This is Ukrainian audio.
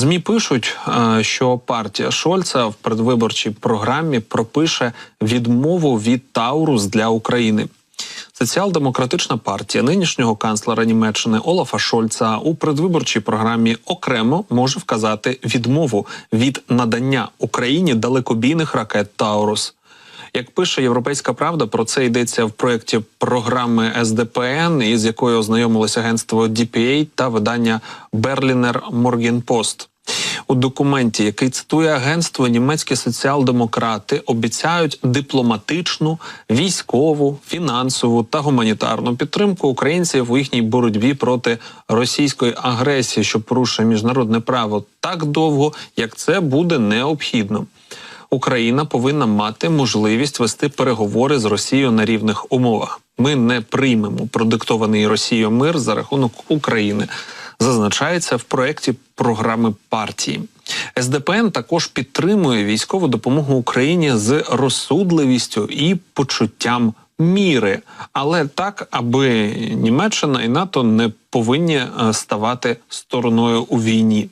Змі пишуть, е, що партія Шольца в передвиборчій програмі пропише відмову від Таурус для України. Соціал-демократична партія нинішнього канцлера Німеччини Олафа Шольца у предвиборчій програмі окремо може вказати відмову від надання Україні далекобійних ракет Таурус. Як пише Європейська Правда, про це йдеться в проєкті програми СДПН, із якою ознайомилось агентство DPA та видання Берлінер Моргенпост. У документі, який цитує агентство, німецькі соціал-демократи обіцяють дипломатичну, військову, фінансову та гуманітарну підтримку українців у їхній боротьбі проти російської агресії, що порушує міжнародне право так довго, як це буде необхідно. Україна повинна мати можливість вести переговори з Росією на рівних умовах. Ми не приймемо продиктований Росією мир за рахунок України. Зазначається в проєкті програми партії. СДПН також підтримує військову допомогу Україні з розсудливістю і почуттям міри, але так, аби Німеччина і НАТО не повинні е, ставати стороною у війні.